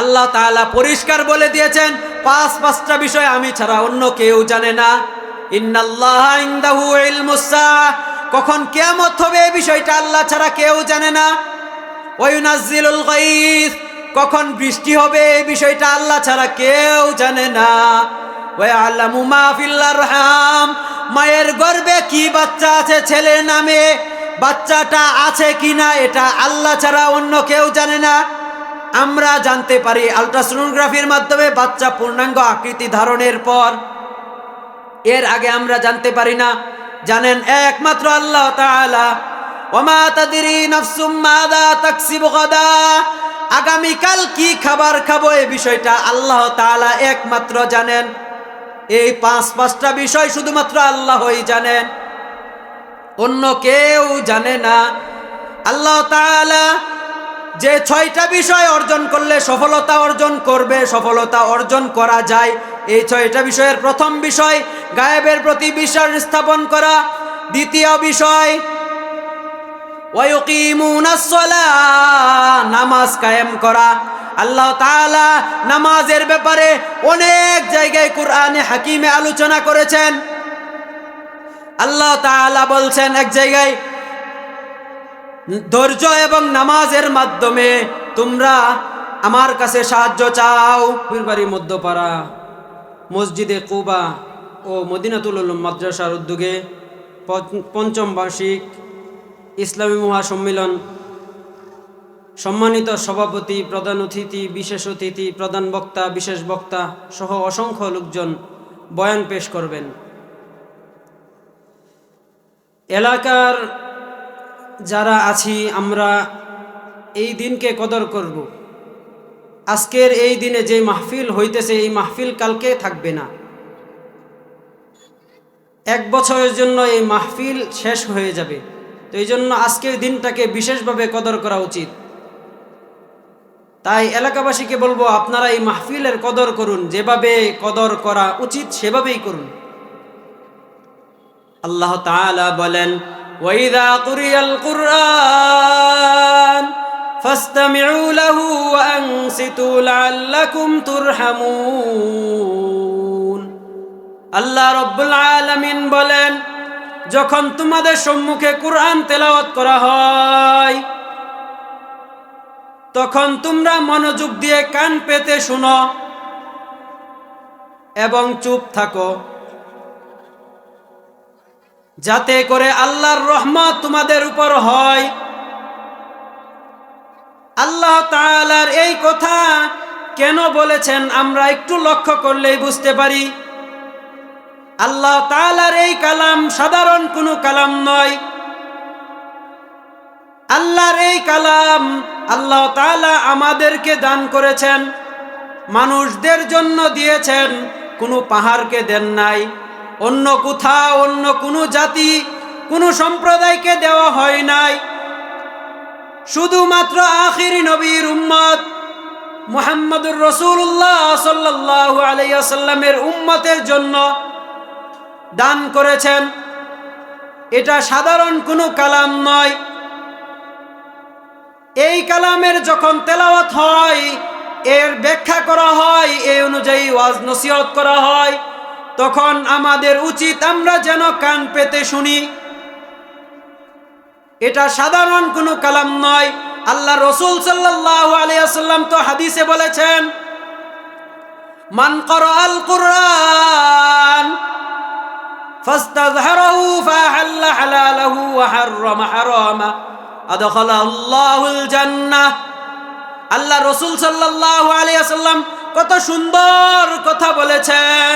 আল্লাহ তাআলা পরিষ্কার বলে দিয়েছেন, পাঁচ পাঁচটা বিষয় আমি ছাড়া অন্য কেউ জানে না। কখন কিয়ামত হবে এই বিষয়টা আল্লাহ ছাড়া কেউ জানে না। কখন বৃষ্টি হবে এই বিষয়টা আল্লাহ ছাড়া কেউ জানে না। ওয়ালামু মায়ের গর্ভে কি বাচ্চা আছে ছেলের নামে, বাচ্চাটা আছে কিনা এটা আল্লাহ ছাড়া অন্য কেউ জানে না। আমরা জানতে পারি আলট্রাসোনোগ্রাফির মাধ্যমে বাচ্চা পূর্ণাঙ্গ আকৃতি ধারণের পর। এর আগে আমরা জানতে পারি না, জানেন একমাত্র আল্লাহ তাআলা, ওমা তাদরি নাফসুম মাদা তাকসিবু গাদা আগামীকাল কি খাবার খাব এই বিষয়টা আল্লাহ তাআলা একমাত্র জানেন। এই পাঁচ পাঁচটা বিষয় শুধুমাত্র আল্লাহই জানেন। অন্য কেউ জানে না। আল্লাহ তাআলা যে ছয়টা বিষয় অর্জন করলে সফলতা অর্জন করবে, সফলতা অর্জন করা যায়। এই ছয়টা বিষয়ের প্রথম বিষয়, গায়েবের প্রতি বিশ্বাস স্থাপন করা। দ্বিতীয় বিষয় নামাজ কায়েম করা। আল্লাহ তাআলা নামাজের ব্যাপারে অনেক জায়গায় কোরআনে হাকিমে আলোচনা করেছেন। আল্লাহ তাআলা বলছেন এক জায়গায় ধৈর্য এবং নামাজের মাধ্যমে তোমরা আমার কাছে সাহায্য চাও। পীরবাড়ি মধ্যপাড়া, মসজিদে কুবা ও মদিনাতুল মাদ্রাসার উদ্যোগে পঞ্চ- পঞ্চম বার্ষিক ইসলামী মহাসম্মেলন। সম্মানিত সভাপতি, প্রধান অতিথি, বিশেষ অতিথি, প্রধান বক্তা, বিশেষ বক্তা সহ অসংখ্য লোকজন বয়ান পেশ করবেন। এলাকার যারা আছি, আমরা এই দিনকে কদর করব। আজকের এই দিনে যে মাহফিল হইতেছে, এই মাহফিল কালকে থাকবে না। এক বছরের জন্য এই মাহফিল শেষ হয়ে যাবে। তো এই জন্য আজকের দিনটাকে বিশেষভাবে কদর করা উচিত। তাই এলাকাবাসীকে বলব, আপনারা এই মাহফিলের কদর করুন। যেভাবে কদর করা উচিত, সেভাবেই করুন। আল্লাহ তাআলা বলেন কুরিয়াল কুরআন ফাসতামিউ লাহু ওয়া আনসিতু লাআল্লাকুম তুরহামুন আল্লাহ রাব্বুল আলামিন বলেন, যখন তোমাদের সম্মুখে কুরআন তেলাওয়াত করা হয়, তখন তোমরা মনোযোগ দিয়ে কান পেতে শোনো এবং চুপ থাকো। যাতে করে আল্লাহর রহমত তোমাদের উপর হয়। আল্লাহ তাআলার এই কথা কেন বলেছেন আমরা একটু লক্ষ্য করলেই বুঝতে পারি। আল্লাহ তাআলার এই কালাম সাধারণ কোনো কালাম নয়। আল্লাহর এই কালাম আল্লাহ তাআলা আমাদেরকে দান করেছেন। মানুষদের জন্য দিয়েছেন, কোনো পাহাড়কে দেন নাই। অন্য কোথাও, অন্য কোনো জাতি, কোনো সম্প্রদায়কে দেওয়া হয় নাই। শুধুমাত্র আখিরি নবীর উম্মত, মুহাম্মদুর রসুল্লাহ সাল্লাহ আলাইসাল্লামের উম্মতের জন্য দান করেছেন। এটা সাধারণ কোনো কালাম নয়। এই কালামের যখন তেলাওয়াত হয়, এর ব্যাখ্যা করা হয়, এই অনুযায়ী ওয়াজ নসিহত করা হয়। তখন আমাদের উচিত আমরা যেন কান পেতে শুনি এটা সাধারণ কোনো কালাম নয় আল্লাহ রসুল সাল্লাহ আলিয়াল্লাম তো হাদিসে বলেছেন মান কর আল কুরআন فاستظهره فأحل حلاله وحرم حرامه أدخل الله الجنة আল্লাহ রসুল সাল্লাহ আলিয়াল্লাম কত সুন্দর কথা বলেছেন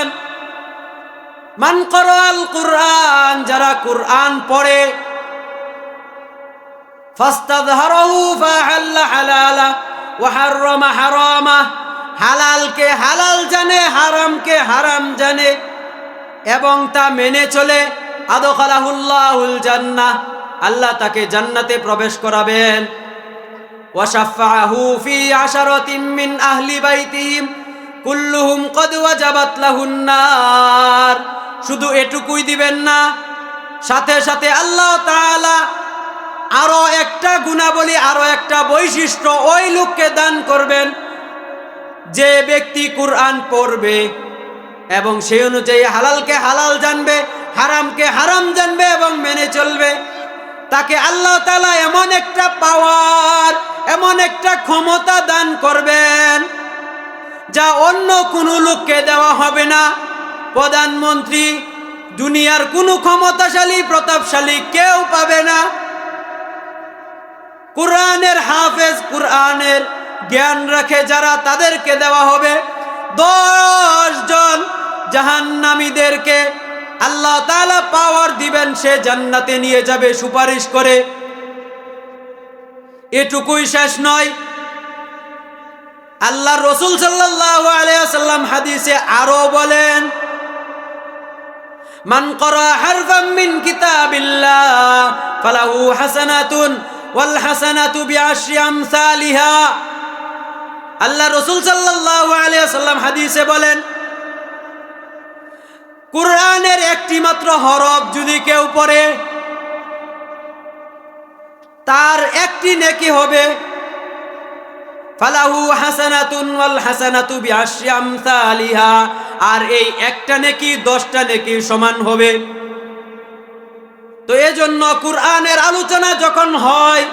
মান করল কুরআন, যারা কুরআন পড়ে, ফাস্তাযহারহু ফাহাল্লা হালালা, ওয়া হাররামা হারামা, হালালকে হালাল জানে, হারামকে হারাম জানে, এবং তা মেনে চলে, আদখালাহুল্লাহুল জান্নাহ, আল্লাহ তাকে জান্নাতে প্রবেশ করাবেন। ওয়া শাফাআহু ফি আশারাতিন মিন আহলি বাইতিহিম কুল্লুহুম কদুয়া জাবাতলাহুন্নার শুধু এটুকুই দিবেন না, সাথে সাথে আল্লাহ তাআলা আরও একটা গুণাবলী, আরও একটা বৈশিষ্ট্য ওই লোককে দান করবেন যে ব্যক্তি কুরআন পড়বে এবং সেই অনুযায়ী হালালকে হালাল জানবে, হারামকে হারাম জানবে এবং মেনে চলবে। তাকে আল্লাহ তালা এমন একটা পাওয়ার, এমন একটা ক্ষমতা দান করবেন। যা অন্য কোনো লোককে দেওয়া হবে না। প্রধানমন্ত্রী, দুনিয়ার কোনো ক্ষমতাশালী, প্রতাপশালী কেউ পাবে না। কোরআনের হাফেজ, কোরআনের জ্ঞান রাখে যারা তাদেরকে দেওয়া হবে। দশ জন জাহান্নামীদেরকে আল্লাহ তালা পাওয়ার দিবেন, সে জান্নাতে নিয়ে যাবে সুপারিশ করে। এটুকুই শেষ নয়। আল্লাহ রসুল সাল্লাল্লাহু আলাইহি সাল্লাম হাদিসে আরও বলেন, মান করা হারফাম মিন কিতাবিল্লাহ, ফালাহু হাসানাতুন ওয়াল হাসানাতু বিআশরি আমসালিহা। আল্লাহ রসুল সাল্লাল্লাহু আলাইহি সাল্লাম হাদিসে বলেন, কোরআনের একটি মাত্র হরফ যদি কেউ পড়ে, তার একটি নেকি হবে ফালাহু হাসানাতুন ওয়াল হাসানাতু বিআশরি আমসালিহা। আর এই একটা নেকি, দশটা নেকি সমান হবে। তো এজন্য কোরআনের আলোচনা যখন হয়,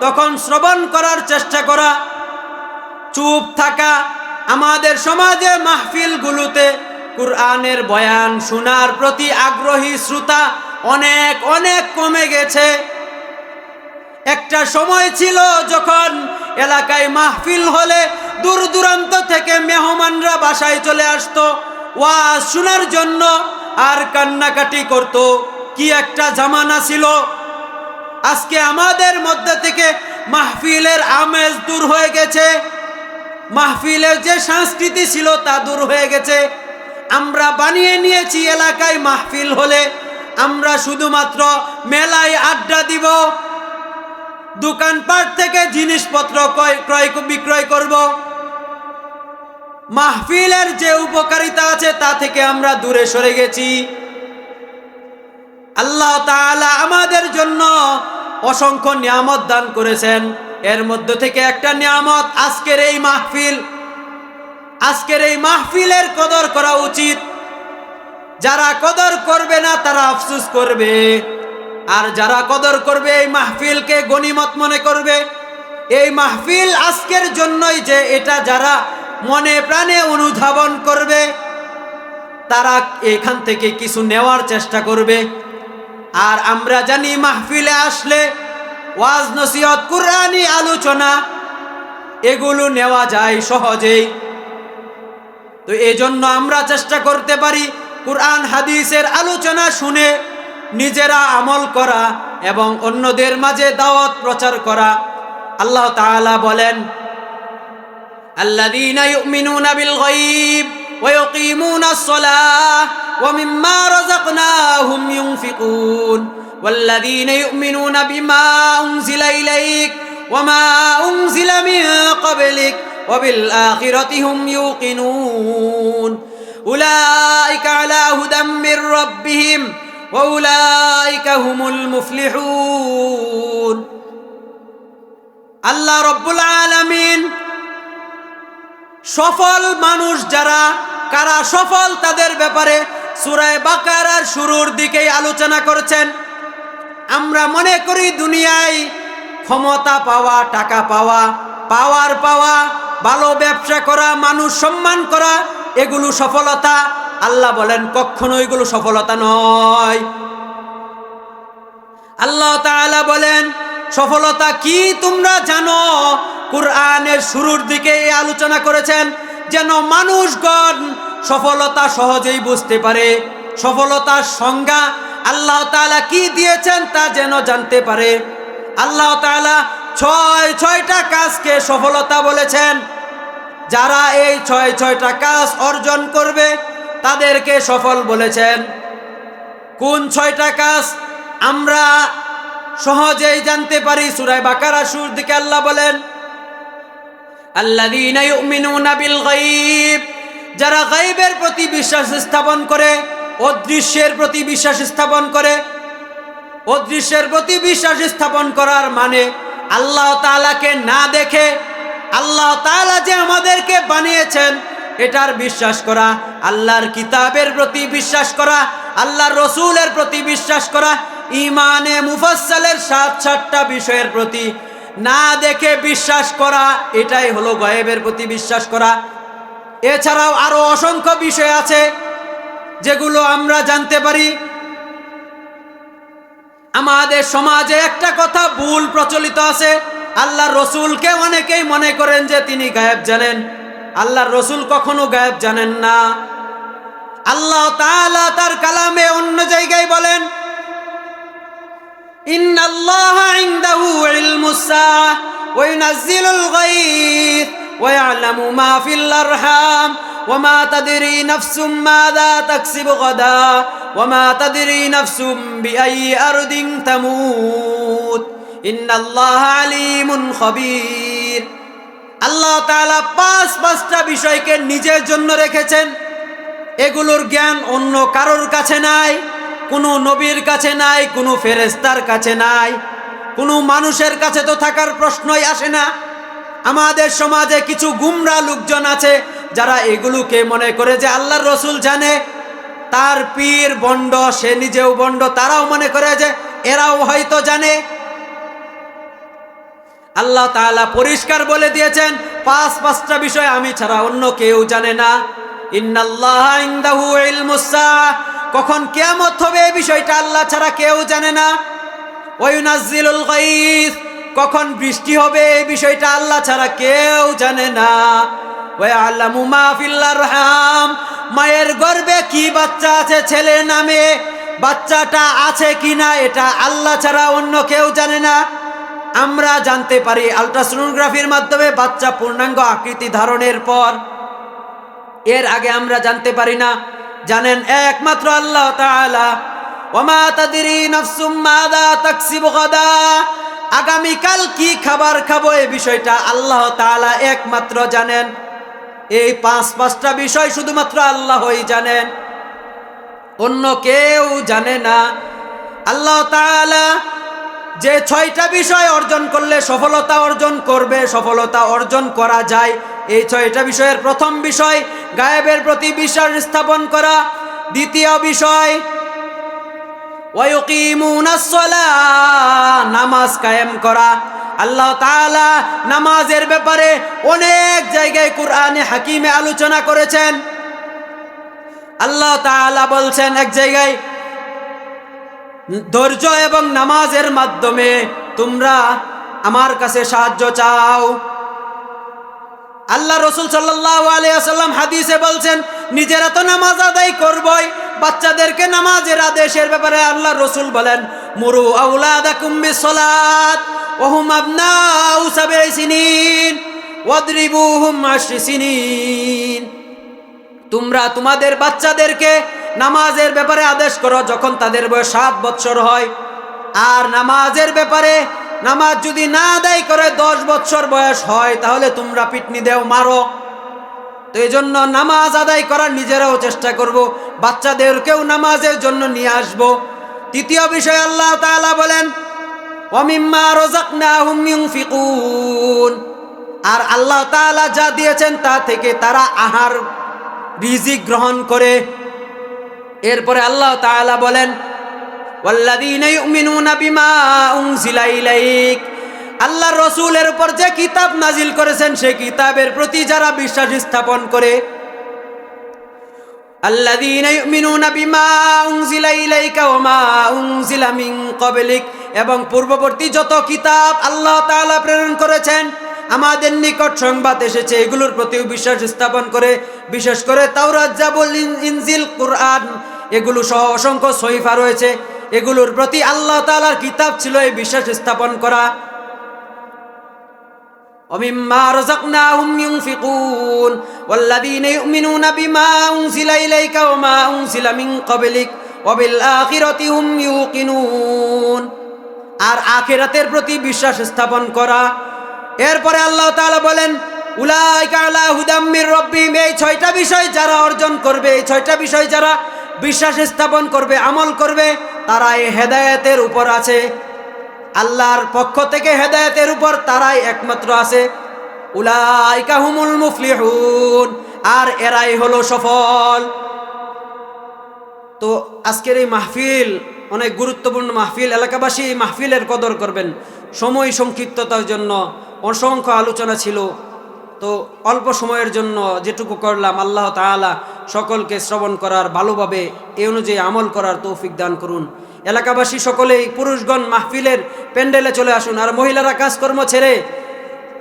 তখন শ্রবণ করার চেষ্টা করা, চুপ থাকা, আমাদের সমাজে মাহফিলগুলোতে কোরআনের বয়ান শোনার প্রতি আগ্রহী শ্রোতা অনেক অনেক কমে গেছে। একটা সময় ছিল যখন এলাকায় মাহফিল হলে দূর দূরান্ত থেকে মেহমানরা বাসায় চলে আসতো। ওয়াজ শোনার জন্য আর কান্নাকাটি করত। কি একটা জামানা ছিল। আজকে আমাদের মধ্যে থেকে মাহফিলের আমেজ দূর হয়ে গেছে। মাহফিলের যে সংস্কৃতি ছিল তা দূর হয়ে গেছে। আমরা বানিয়ে নিয়েছি এলাকায় মাহফিল হলে আমরা শুধুমাত্র মেলায় আড্ডা দিব। দোকানপাট থেকে জিনিসপত্র ক্রয় ক্রয় বিক্রয় করব। মাহফিলের যে উপকারিতা আছে তা থেকে আমরা দূরে সরে গেছি। আল্লাহ তাআলা আমাদের জন্য অসংখ্য নিয়ামত দান করেছেন। এর মধ্য থেকে একটা নিয়ামত, আজকের এই মাহফিল। আজকের এই মাহফিলের কদর করা উচিত। যারা কদর করবে না, তারা আফসুস করবে। আর যারা কদর করবে, এই মাহফিলকে গনিমত মনে করবে। এই মাহফিল আজকের জন্যই যে এটা যারা মনে প্রাণে অনুধাবন করবে, তারা এখান থেকে কিছু নেওয়ার চেষ্টা করবে। আর আমরা জানি মাহফিলে আসলে ওয়াজ, নসিহত কুরআনি আলোচনা, এগুলো নেওয়া যায় সহজেই। তো এই জন্য আমরা চেষ্টা করতে পারি, কুরআন, হাদিসের আলোচনা শুনে নিজেরা আমল করা এবং অন্যদের মাঝে দাওয়াত প্রচার করা। আল্লাহ তাআলা বলেন, আল্লাযীনা ইউমিনুনা বিল গায়ব ওয়া ইয়াকিমুনা সলাহ ওয়া মিম্মা রাযাকনাহুম ইউনফিকুন। ওয়াল্লাযীনা ইউমিনুনা বিমা উনজিলা ইলাইক ওয়া মা উনজিলা মিন ক্বাবলিক ওয়া বিল আখিরাতিহুম ইউকিনুন। উলাইকা আলা হুদাম মির রাব্বিহিম আল্লাহ রব্বুল আলমিন সফল মানুষ যারা, কারা সফল তাদের ব্যাপারে সুরায় বাকারার শুরুর দিকেই আলোচনা করেছেন। আমরা মনে করি দুনিয়ায় ক্ষমতা পাওয়া, টাকা পাওয়া, পাওয়ার পাওয়া, ভালো ব্যবসা করা, মানুষ সম্মান করা, এগুলো সফলতা। আল্লাহ বলেন, কখনো এগুলো সফলতা নয়। আল্লাহ তাআলা বলেন, সফলতা কি তোমরা জানো? কোরআনের শুরুর দিকে আলোচনা করেছেন, যেন মানুষগণ সফলতা সহজেই বুঝতে পারে। সফলতার সংজ্ঞা আল্লাহ তাআলা কি দিয়েছেন তা যেন জানতে পারে। আল্লাহ তাআলা ছয় ছয়টা কাজকে সফলতা বলেছেন। যারা এই ছয় ছয়টা কাজ অর্জন করবে তাদেরকে সফল বলেছেন। কোন ছয়টা কাজ আমরা সহজেই জানতে পারি? সুরায় বাকারা সুর দিকে আল্লাহ বলেন গায়ব। যারা গায়বের প্রতি বিশ্বাস স্থাপন করে, অদৃশ্যের প্রতি বিশ্বাস স্থাপন করে, অদৃশ্যের প্রতি বিশ্বাস স্থাপন করার মানে আল্লাহ তাআলাকে না দেখে, আল্লাহ তাআলা যে আমাদেরকে বানিয়েছেন এটার বিশ্বাস করা, আল্লাহর কিতাবের প্রতি বিশ্বাস করা, আল্লাহর রসুলের প্রতি বিশ্বাস করা ইমানে মুফাসসালের সাত সাতটা বিষয়ের প্রতি না দেখে বিশ্বাস করা, এটাই হলো গয়েবের প্রতি বিশ্বাস করা। এছাড়াও আরও অসংখ্য বিষয় আছে যেগুলো আমরা জানতে পারি। আমাদের সমাজে একটা কথা ভুল প্রচলিত আছে, আল্লাহর রসুলকে অনেকেই মনে করেন যে তিনি গায়েব জানেন। আল্লাহর রসুল কখনো গায়েব জানেন না আল্লাহ তাআলা তার কালামে অন্য জায়গায় বলেন إن الله عنده علم الساعة وينزل الغيث ويعلم ما في الأرحام وما تدري نفس ماذا تكسب غدا وما تدري نفس بأي أرض تموت إن الله عليم خبير আল্লাহ তাআলা পাঁচ পাঁচটা বিষয়কে নিজের জন্য রেখেছেন। এগুলোর জ্ঞান অন্য কারোর কাছে নাই, কোনো নবীর কাছে নাই, কোনো ফেরেস্তার কাছে নাই। কোনো মানুষের কাছে তো থাকার প্রশ্নই আসে না। আমাদের সমাজে কিছু গুমরা লোকজন আছে, যারা এগুলোকে মনে করে যে আল্লাহর রসুল জানে। তার পীর বন্ড, সে নিজেও বন্ড, তারাও মনে করে যে এরাও হয়তো জানে। আল্লাহ তাআলা পরিষ্কার বলে দিয়েছেন, পাঁচ পাঁচটা বিষয় আমি ছাড়া অন্য কেউ জানে না। কখন কিয়ামত হবে এই বিষয়টা আল্লাহ ছাড়া কেউ জানে না। কখন বৃষ্টি হবে এই বিষয়টা আল্লাহ ছাড়া কেউ জানে না। মায়ের গর্ভে কি বাচ্চা আছে ছেলের নামে? বাচ্চাটা আছে কিনা এটা আল্লাহ ছাড়া অন্য কেউ জানে না। আমরা জানতে পারি আলট্রাসোনোগ্রাফির মাধ্যমে বাচ্চা পূর্ণাঙ্গ আকৃতি ধারণের পর। এর আগে আমরা জানতে পারি না। জানেন একমাত্র আল্লাহ তাআলা, ওমা তাদরি নাফসুম মাদা তাকসিবু গাদা। আগামীকাল কি খাবার খাব এই বিষয়টা আল্লাহ তাআলা একমাত্র জানেন। এই পাঁচ পাঁচটা বিষয় শুধুমাত্র আল্লাহই জানেন। অন্য কেউ জানে না। আল্লাহ তাআলা যে ছয়টা বিষয় অর্জন করলে সফলতা অর্জন করবে, সফলতা অর্জন করা যায়। এই ছয়টা বিষয়ের প্রথম বিষয়, গায়েবের প্রতি বিশ্বাস স্থাপন করা। দ্বিতীয় বিষয় নামাজ কায়েম করা। আল্লাহ তাআলা নামাজের ব্যাপারে অনেক জায়গায় কোরআনে হাকিমে আলোচনা করেছেন। আল্লাহ তাআলা বলছেন এক জায়গায় ধৈর্য এবং নামাজের মাধ্যমে তোমরা আমার কাছে সাহায্য চাও। আল্লাহ রসুল আলিয়াল্লাম হাদিসে বলছেন, নিজেরা তো নামাজ আদায় করবই, বাচ্চাদেরকে নামাজের আদেশের ব্যাপারে আল্লাহ রসুল বলেন, মুরু সলাত ওহুম তোমরা তোমাদের বাচ্চাদেরকে নামাজের ব্যাপারে আদেশ করো, যখন তাদের বয়স সাত বৎসর হয়। আর নামাজের ব্যাপারে নামাজ যদি না আদায় করে, দশ বৎসর বয়স হয়, তাহলে তোমরা পিটনি দেও, মারো। তো এই জন্য নামাজ আদায় করার নিজেরাও চেষ্টা করব। বাচ্চাদেরকেও নামাজের জন্য নিয়ে আসব। তৃতীয় বিষয় আল্লাহ তাআলা বলেন আর আল্লাহ যা দিয়েছেন তা থেকে তারা আহার, রিজিক গ্রহণ করে। এরপরে আল্লাহ তাআলা বলেন আল্লাহ রসুলের উপর যে কিতাব নাজিল করেছেন, সেই কিতাবের প্রতি যারা বিশ্বাস স্থাপন করে এবং পূর্ববর্তী যত কিতাব আল্লাহ তাআলা প্রেরণ করেছেন, আমাদের নিকট সংবাদ এসেছে, এগুলোর প্রতিও বিশ্বাস স্থাপন করে, বিশেষ করে তাওরাত, জাবুল, ইন- ইনজিল, কুরআন। এগুলো সহ অসংখ্য সহিফা রয়েছে এগুলোর প্রতি আল্লাহ তাআলার কিতাব ছিল এই বিশ্বাস স্থাপন করা ومما رزقناهم ينفقون والذين يؤمنون بما أنزل إليك وما أنزل من قبلك وبالآخرة هم يوقنون আর আখিরাতের প্রতি বিশ্বাস স্থাপন করা এরপরে আল্লাহ তাআলা বলেন উলাইকা আলা হুদাম মির রব্বিহিম এই ছয়টা বিষয় যারা অর্জন করবে এই ছয়টা বিষয় যারা বিশ্বাস স্থাপন করবে, আমল করবে তারা এই হেদায়েতের উপর আছে। আল্লাহর পক্ষ থেকে হেদায়েতের উপর তারাই একমাত্র আছে। উলাইকা মুফলিহুন, আর এরাই হলো সফল। তো আজকের এই মাহফিল, অনেক গুরুত্বপূর্ণ মাহফিল, এলাকাবাসী মাহফিলের কদর করবেন। সময় সংক্ষিপ্ততার জন্য অসংখ্য আলোচনা ছিল। তো অল্প সময়ের জন্য যেটুকু করলাম, আল্লাহ তাআলা সকলকে শ্রবণ করার ভালোভাবে এই অনুযায়ী আমল করার তৌফিক দান করুন। এলাকাবাসী সকলেই পুরুষগণ মাহফিলের প্যান্ডেলে চলে আসুন। আর মহিলারা কাজকর্ম ছেড়ে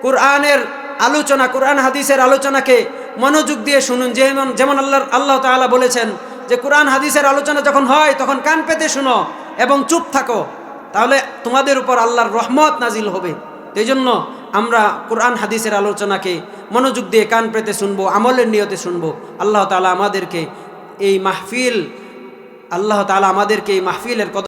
কোরআনের আলোচনা, কোরআন হাদিসের আলোচনাকে মনোযোগ দিয়ে শুনুন। যেমন যেমন আল্লাহ আল্লাহ তাআলা বলেছেন যে, কোরআন হাদিসের আলোচনা যখন হয়, তখন কান পেতে শুনো এবং চুপ থাকো। তাহলে তোমাদের উপর আল্লাহর রহমত নাজিল হবে। এই জন্য আমরা কোরআন, হাদিসের আলোচনাকে মনোযোগ দিয়ে কান পেতে শুনব, আমলের নিয়তে শুনব। আল্লাহ তালা আমাদেরকে এই মাহফিল, আল্লাহ তালা আমাদেরকে এই মাহফিলের কদর